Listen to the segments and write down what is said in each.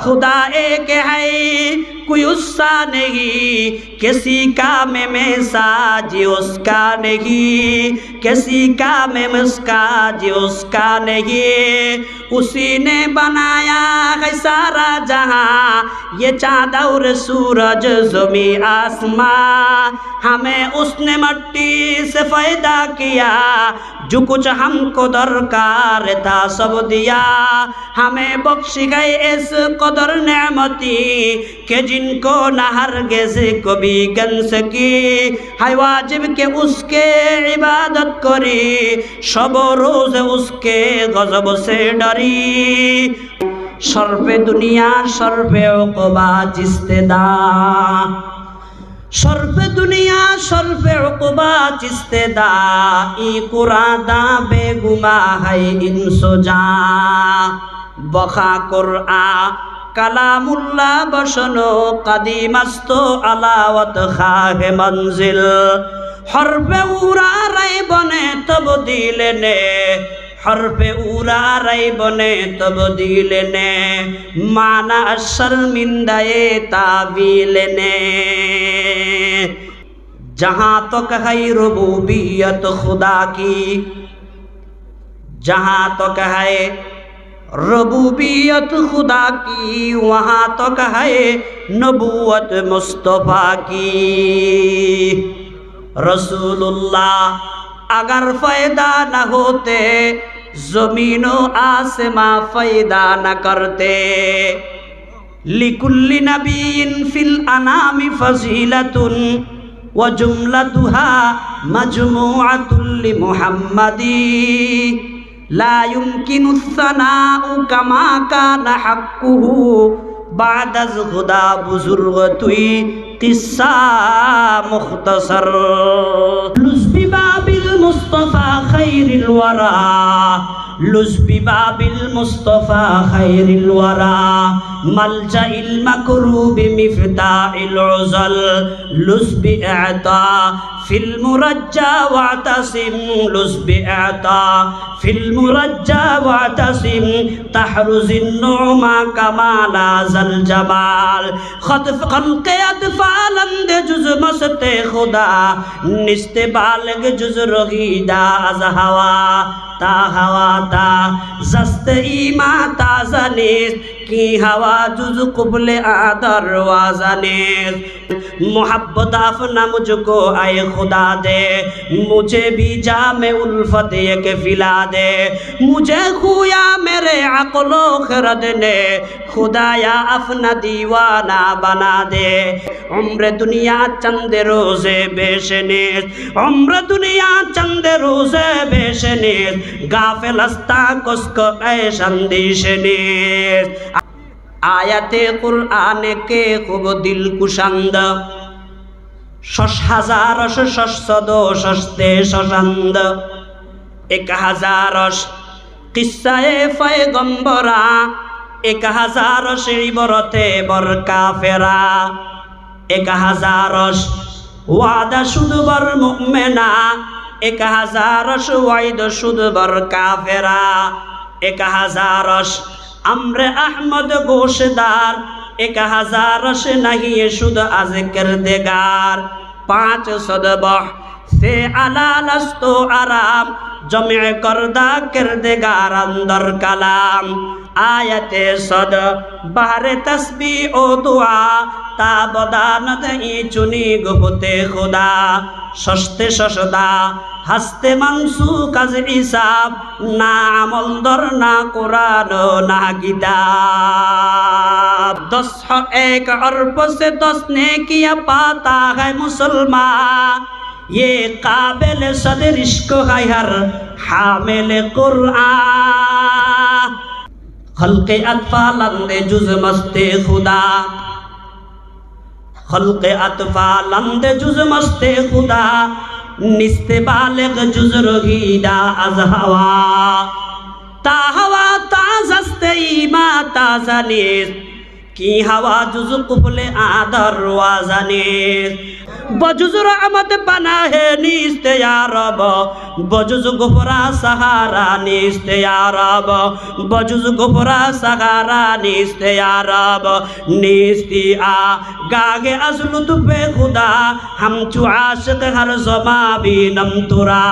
خدا ایک ہے कोई उसका नहीं। किसी काम में साज उसका नहीं। किसी काम में उसका जी उसका नहीं। उसी ने बनाया है सारा जहाँ। ये चाँद और सूरज जमी आसमां। हमें उसने मट्टी से पैदा किया। जो कुछ हमको दरकार था सब दिया। हमें बख्शी गए इस कदर नेमती के जिनको न हरगिज कभी गन सकी है वाजिब के उसके इबादत करी सब रोज उसके गजब से डरी সর্বে দুনিয়া সর্বে ওকবা চিস্তেদা সর্বে দুনিয়া সর্বে ওকবা চিস্তেদা ই কুরাদা বেগুমা হাই ইনসোজা বখা কোরআ কালামুল্লাহ বসনো কাদিমাস্ত আলাওয়াত খাহে মঞ্জিল। হরফে উরা রাই বনে তব দিলে নে, হরফে উরা রাই বনে তব দিলে নে, মানা শর্মিন্দায়ে তাবিলে নে। جہاں تک ہے ربوبیت خدا কি, যাহা تک ہے রবুবিয়ত খুদা কি? তক হে নবুয়ত মুস্তফা কি? রসুল্লাহ আগর ফায়দা না হতে জমিন আসমা ফায়দা না করতে। লিকুল্লি নবীন ফিল আনামি ফজিলতুন ও জুমলা দুহা মজমুআতুল্লি মুহাম্মাদী। লা ইউমকিনু সানাউ কামা কানা হাক্কুহু বাদাজ খুদা বুজুর্গ তুই কিসা মুখতসর। লুসবি বাবিল মুস্তফা খাইরিল ওয়ারা। লুসবি বাবিল মুস্তফা খাইরিল ওয়ারা। মালজা ইল মাকরুবি মিফতা ইল উজল লুসবি ফিল মুরাজ্জা ওয়াতাসিম লুসবি আতা ফিল মুরাজ্জা ওয়াতাসিম কামা নাজাল জামাল খতফ খনকে আদফালন্দ জুজ মস্তে খুদা জুজ রহিদা আজ হাওয়া, তা হাওয়া তা, জস্ত ইমা তাজা নিস্ত ईमा ताजनीस की हवा जुज कुबले आदर वाजनीस मोहब्बत अपना मुझको आए खुदा दे मुझे भी जा में उल्फत एक फिला दे मुझे खुया मेरे अकलो खरद ने खुदाया अपना दीवाना बना दे उम्र दुनिया चंद रोजे बेशने उम्र दुनिया चंद रोजे बेशने गाफिल अस्ता कुस्को ऐशंदिशने আয়াতে কুরআনে কে খুব দিল কুশান্দ। শশ হাজার শস্যদ শস্তে এক হাজারস কিসায়ে ফয়ে গম্বরা এক হাজার বরতে বর কাফেরা এক হাজারস ওয়াদা শুধু বর মুমেনা। এক হাজারস ওয়াইদ শুধু বর কাফেরা। এক হাজারস আমরে আহমদ ঘোষদার এক হাজার সে নাহি শুধু আজকের দেগার। পাঁচ সদবহ সে আলালাস্ত আরাম, জমে করদা কিরদেগার অন্দর কালাম। আয়াতে সদ, বাহারে তসবি ও দোয়া, তা বদানত ই চুনি গুপতে খুদা। সস্তে সসদা, হাসতে মাংসু কাজ ইসাব না আমলদর না কোরআন, না গীতা দশ এক অর্প সে দশ নে কিয়া পাতা হ্যায় মুসলমান। یہ قابل صدر عشق ہے ہر حامل قرآن۔ خلق اطفال اندے جز مست خدا۔ خلق اطفال اندے جز مست خدا۔ نست بالغ جز رہیدہ از ہوا۔ تا ہوا تا زستی ما تا زنیست কি হাওয়া জুজু কুপলে আদর ওয়াজানে বজুজুর আমাতে বানা হে নিস্তে আরব বজুজ গোপরা সাহারা নিস্তে আরব বজুজ গোপরা সাহারা নিস্তে আরব নিস্তি আ গাগে আজলু তুপে খুদা হামচু আশক হার জমাবি নমতুরা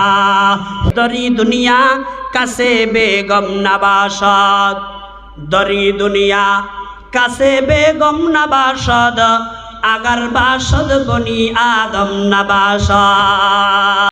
দরি দুনিয়া কাছে বেগম নাবাসত, দরি দুনিয়া কাছে বেগম না বাসদ আগার বাসদ বনি আদম নাবাসদ